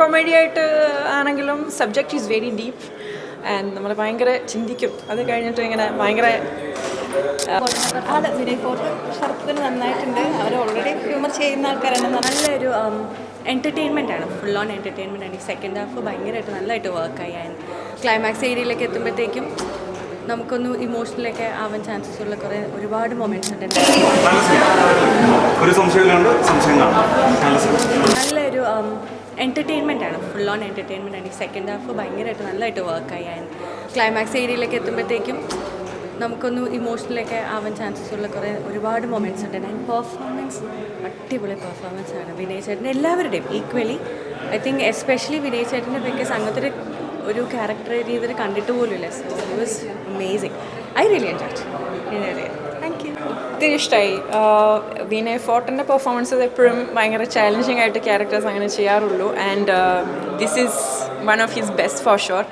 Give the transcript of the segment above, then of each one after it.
കൊമഡി ആയിട്ട് ആണെങ്കിലും subject is very deep and നമ്മൾ ഭയങ്കര ചിന്തിക്കും. അത് കഴിഞ്ഞിട്ട് ഇങ്ങനെ ഭയങ്കര വിനയ്. ഫോർട്ട് ഷർഫത്തിന് നന്നായിട്ടുണ്ട്. അവർ ഓൾറെഡി ഹ്യൂമർ ചെയ്യുന്ന ആൾക്കാരാണ്. നല്ലൊരു എന്റർടൈൻമെന്റ് ആണ്. ഫുൾ ഓൺ എന്റർടൈൻമെന്റ് ആണ്. ഈ സെക്കൻഡ് ഹാഫ് ഭയങ്കരമായിട്ട് നല്ലതായിട്ട് വർക്കായി ആൻഡ് ക്ലൈമാക്സ് ഏരിയയിലേക്ക് എത്തുമ്പോഴത്തേക്കും നമുക്കൊന്ന് ഇമോഷണലൊക്കെ ആവാൻ ചാൻസസ് ഉള്ള കുറേ ഒരുപാട് മൊമെന്റ്സ് ഉണ്ട്. ഒരു സംശയമില്ലാണ്ട് സംശയം കാണാം. എന്റർടൈൻമെന്റ് ആണ്. ഫുൾ ഓൺ എന്റർടൈൻമെന്റ് ആണ്. ഈ സെക്കൻഡ് ഹാഫ് ഭയങ്കരമായിട്ട് നല്ലതായിട്ട് വർക്കായി ആൻഡ് ക്ലൈമാക്സ് ഏരിയയിലേക്ക് എത്തുമ്പോഴത്തേക്കും നമുക്കൊന്ന് ഇമോഷണലൊക്കെ ആവാൻ ചാൻസസ് ഉള്ള കുറേ ഒരുപാട് മൊമെന്റ്സ് ഉണ്ട്. ആൻഡ് പെർഫോമൻസ് അടിപൊളി പെർഫോമൻസ് ആണ് വിനയ് ചേട്ടന്റെ എല്ലാവരുടെയും equally I think especially Vinay ചേട്ടന്റെ ബിക്കോസ് അങ്ങനത്തെ ഒരു ക്യാരക്ടർ രീതിയിൽ കണ്ടിട്ട് പോലും ഇല്ല. So it was amazing I really enjoy thank ഒത്തിരി ഇഷ്ടമായി വിനയ് ഫോർട്ടിന്റെ പെർഫോമൻസസ് എപ്പോഴും ഭയങ്കര ചാലഞ്ചിങ് ആയിട്ട് ക്യാരക്ടേഴ്സ് അങ്ങനെ ചെയ്യാറുള്ളൂ. And this is one of his best for sure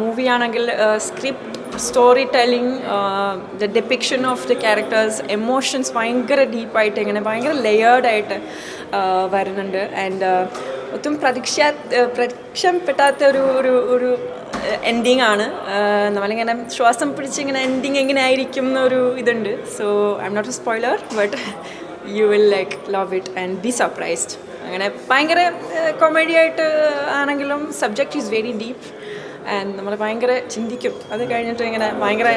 movie ആണെങ്കിൽ script story telling the depiction of the characters emotions ഭയങ്കര ഡീപ്പായിട്ട് ഇങ്ങനെ ഭയങ്കര ലെയേർഡായിട്ട് വരുന്നുണ്ട്. ആൻഡ് ഒട്ടും പ്രതീക്ഷ പ്രതീക്ഷപ്പെട്ടാത്ത ഒരു ഒരു ഒരു എൻഡിങ് ആണ്. നമ്മളിങ്ങനെ ശ്വാസം പിടിച്ചിങ്ങനെ എൻഡിങ് എങ്ങനെ ആയിരിക്കും എന്നൊരു ഇതുണ്ട്. So I'm not a spoiler but you will like love it and be surprised അങ്ങനെ ഭയങ്കര കോമഡി ആയിട്ട് ആണെങ്കിലും subject is very deep and നമ്മൾ ഭയങ്കര ചിന്തിക്കും. അത് കഴിഞ്ഞിട്ട് ഇങ്ങനെ ഭയങ്കര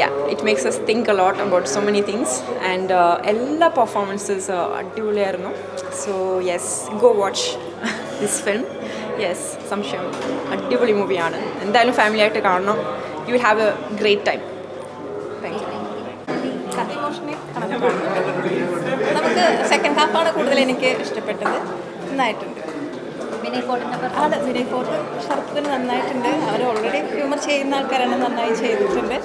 yeah it makes us think a lot about so many things and എല്ലാ പെർഫോമൻസസ് അടിപൊളിയായിരുന്നു. So yes go watch this film yes സംശയം. അടിപൊളി മൂവിയാണ് എന്തായാലും ഫാമിലി ആയിട്ട് കാണണം. You will have a great time thank you നമുക്ക് സെക്കൻഡ് ഹാഫാണ് കൂടുതൽ എനിക്ക് ഇഷ്ടപ്പെട്ടത്. നന്നായിട്ടുണ്ട്. ആണ് വിനയ് ഫോർട്ട് ഷർഫത്തിന് നന്നായിട്ടുണ്ട്. അവർ ഓൾറെഡി ഹ്യൂമർ ചെയ്യുന്ന ആൾക്കാരാണ് നന്നായി ചെയ്തിട്ടുണ്ട്.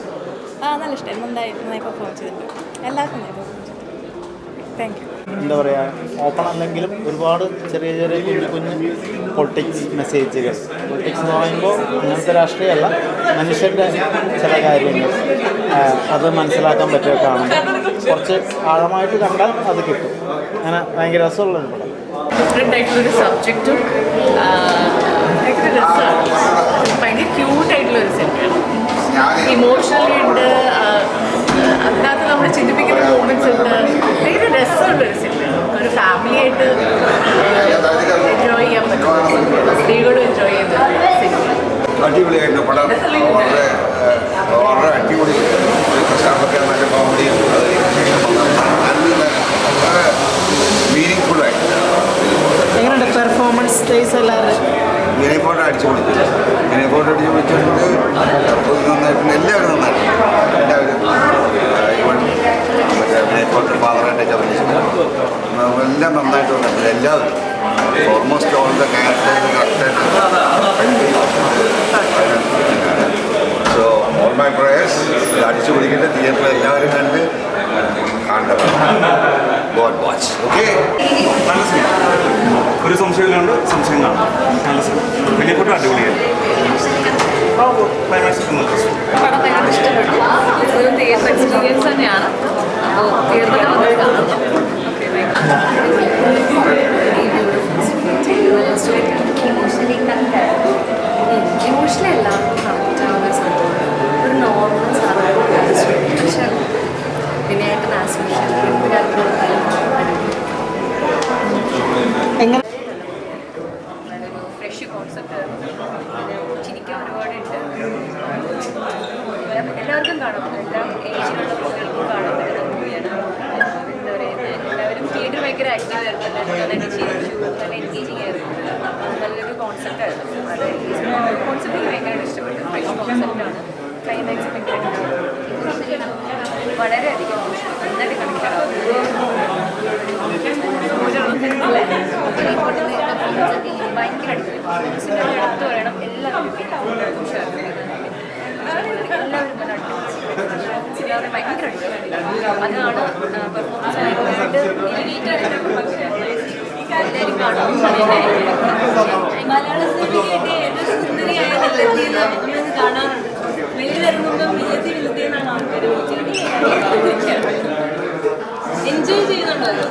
ആ നല്ല ഇഷ്ടം. നന്നായി നന്നായി പെർഫോം ചെയ്തിട്ടുണ്ട്. എല്ലാവർക്കും നന്നായി പെർഫോം ചെയ്തിട്ടുണ്ട്. താങ്ക് യു എന്താ പറയുക ഓപ്പൺ അല്ലെങ്കിലും ഒരുപാട് ചെറിയ ചെറിയ കുഞ്ഞു കുഞ്ഞു പൊളിറ്റിക്സ് മെസ്സേജുകൾ പൊളിറ്റിക്സ് എന്ന് പറയുമ്പോൾ അങ്ങനത്തെ രാഷ്ട്രീയമല്ല മനുഷ്യന്റെ ചില കാര്യങ്ങൾ. അത് മനസ്സിലാക്കാൻ പറ്റുക കാണുമ്പോൾ കുറച്ച് ആഴമായിട്ട് കണ്ടാൽ അത് കിട്ടും. അങ്ങനെ ഭയങ്കര രസമുള്ളൊരു പടം ഡിഫറെന്റ് ആയിട്ടുള്ളൊരു സബ്ജക്റ്റും ഭയങ്കര രസമാണ് ഭയങ്കര ക്യൂട്ടായിട്ടുള്ളൊരു സിനിമയാണ് ഇമോഷണലി ഉണ്ട് ആ, അതിനകത്ത് നമ്മൾ ചിന്തിപ്പിക്കുന്ന മൂമെന്റ്സ് ഉണ്ട് ഭയങ്കര രസമുള്ളൊരു സിനിമയാണ് ഒരു ഫാമിലി ആയിട്ട് എൻജോയ് ചെയ്യാൻ പറ്റും സ്ത്രീകളും എൻജോയ് ചെയ്യുന്ന സിനിമ അടിപൊളിയായിരുന്നു പടം വളരെ ഏഹ്, വളരെ അടിപൊളി പ്രശ്നമൊക്കെ നല്ല കോമഡിയും നല്ല വളരെ മീനിങ് ഫുള്ളായിട്ട് എങ്ങനെയുണ്ട് സ്റ്റേസ് എല്ലാവരും വിനയപ്പോട്ട് അടിച്ചു പൊളിച്ചു വിനയപ്പോട്ട് അടിച്ചു പൊളിച്ചിട്ടുണ്ട് അപ്പോൾ നന്നായിട്ടുണ്ട് എല്ലാവരും നന്നായിട്ടുണ്ട് എല്ലാവരും ഇവൻ മറ്റേ വിനയപ്പോട്ട് ഫാദറായിട്ടൊക്കെ അഭിനയിച്ചിട്ടുണ്ട് എല്ലാം നന്നായിട്ട് വന്നിട്ടുണ്ട് എല്ലാവരും ഓൾമോസ്റ്റ് ഓൾ ദ ക്യാരക്ടേഴ്സ് കറക്റ്റായിട്ട് സോ ഓൾ മൈ പ്രേയേഴ്സ് അടിച്ചു പിടിക്കേണ്ട തിയേറ്ററിൽ എല്ലാവരും കണ്ട് കാണേണ്ടതാണ് ഗോഡ് വാച്ച് ഓക്കെ ഒരു സംശയമില്ലാണ്ട് സംശയം കാണാം. നല്ല വലിയ കൂട്ടം അടിപൊളിയായിരുന്നു ഒരു എക്സ്പീരിയൻസ് അപ്പോൾ എല്ലാവർക്കും ഒരു നോർമൽ എങ്ങനെ നല്ലൊരു ഫ്രഷ് കോൺസെപ്റ്റ് ചിരിക്കാൻ ഒരുപാടുണ്ട് എല്ലാവർക്കും കാണാം എല്ലാ ഏജിലുള്ള കുട്ടികൾക്കും കാണാൻ പറ്റുന്ന മൂവിയാണ്. എന്താ പറയുന്നത്? എല്ലാവരും തിയേറ്റർ ഭയങ്കര ആക്റ്റീവ് ആയിരുന്നു. നന്നായിട്ട് ചിരിച്ചു നല്ല എൻഗേജിങ് ആയിരുന്നു. നല്ലൊരു കോൺസെപ്റ്റ് ആയിരുന്നു. അത് കോൺസെപ്റ്റ് എനിക്ക് ഭയങ്കരമായിട്ട് ഇഷ്ടപ്പെട്ടു ഫ്രഷ് കോൺസെപ്റ്റാണ് ക്ലൈമാക്സ് ഭയങ്കര വളരെയധികം നന്നായിട്ട് കണക്ട് ഭയങ്കര അടിപൊളി അടുത്ത് പറയണം എല്ലാവരും എല്ലാവരും നല്ല എല്ലാവരും ഭയങ്കര അതാണ് പെർഫോമൻസ് എല്ലാവരും കാണും മലയാള സിനിമയ്ക്ക് ഏറ്റവും സുന്ദരിയായ നല്ലത് കാണാറുണ്ട്. വെളിയിലിറങ്ങുമ്പോൾ വില്ലത്തി വില്ലത്തി എന്നാണ് ആൾക്കാർ എൻജോയ് ചെയ്യുന്നുണ്ടല്ലോ